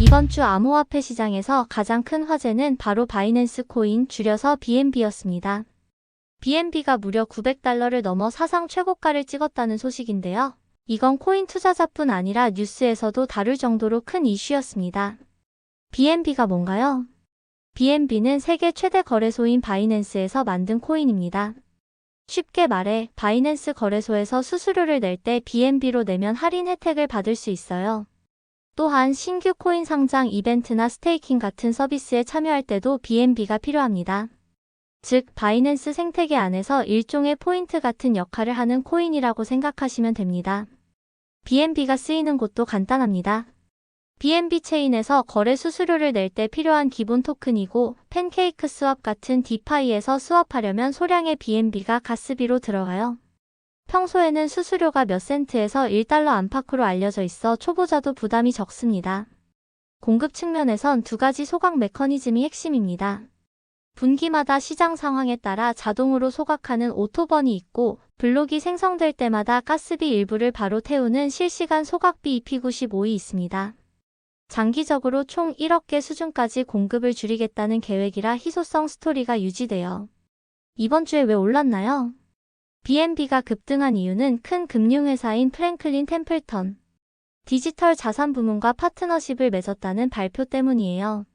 이번 주 암호화폐 시장에서 가장 큰 화제는 바로 바이낸스 코인 줄여서 BNB였습니다. BNB가 무려 900달러를 넘어 사상 최고가를 찍었다는 소식인데요. 이건 코인 투자자뿐 아니라 뉴스에서도 다룰 정도로 큰 이슈였습니다. BNB가 뭔가요? BNB는 세계 최대 거래소인 바이낸스에서 만든 코인입니다. 쉽게 말해 바이낸스 거래소에서 수수료를 낼 때 BNB로 내면 할인 혜택을 받을 수 있어요. 또한 신규 코인 상장 이벤트나 스테이킹 같은 서비스에 참여할 때도 BNB가 필요합니다. 즉, 바이낸스 생태계 안에서 일종의 포인트 같은 역할을 하는 코인이라고 생각하시면 됩니다. BNB가 쓰이는 곳도 간단합니다. BNB 체인에서 거래 수수료를 낼 때 필요한 기본 토큰이고 팬케이크 스왑 같은 디파이에서 스왑하려면 소량의 BNB가 가스비로 들어가요. 평소에는 수수료가 몇 센트에서 1달러 안팎으로 알려져 있어 초보자도 부담이 적습니다. 공급 측면에선 두 가지 소각 메커니즘이 핵심입니다. 분기마다 시장 상황에 따라 자동으로 소각하는 오토번이 있고 블록이 생성될 때마다 가스비 일부를 바로 태우는 실시간 소각비 EP95이 있습니다. 장기적으로 총 1억 개 수준까지 공급을 줄이겠다는 계획이라 희소성 스토리가 유지돼요. 이번 주에 왜 올랐나요? BNB가 급등한 이유는 큰 금융회사인 프랭클린 템플턴 디지털 자산 부문과 파트너십을 맺었다는 발표 때문이에요.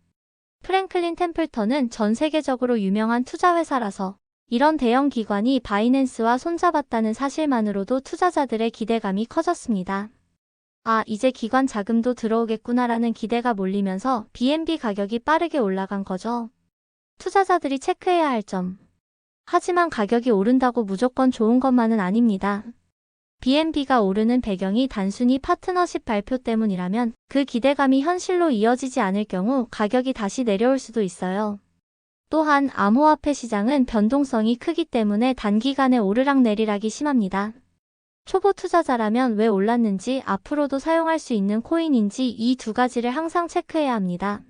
프랭클린 템플턴은 전 세계적으로 유명한 투자 회사라서 이런 대형 기관이 바이낸스와 손잡았다는 사실만으로도 투자자들의 기대감이 커졌습니다. 아, 이제 기관 자금도 들어오겠구나라는 기대가 몰리면서 BNB 가격이 빠르게 올라간 거죠. 투자자들이 체크해야 할 점. 하지만 가격이 오른다고 무조건 좋은 것만은 아닙니다. BNB가 오르는 배경이 단순히 파트너십 발표 때문이라면 그 기대감이 현실로 이어지지 않을 경우 가격이 다시 내려올 수도 있어요. 또한 암호화폐 시장은 변동성이 크기 때문에 단기간에 오르락내리락이 심합니다. 초보 투자자라면 왜 올랐는지 앞으로도 사용할 수 있는 코인인지 이 두 가지를 항상 체크해야 합니다.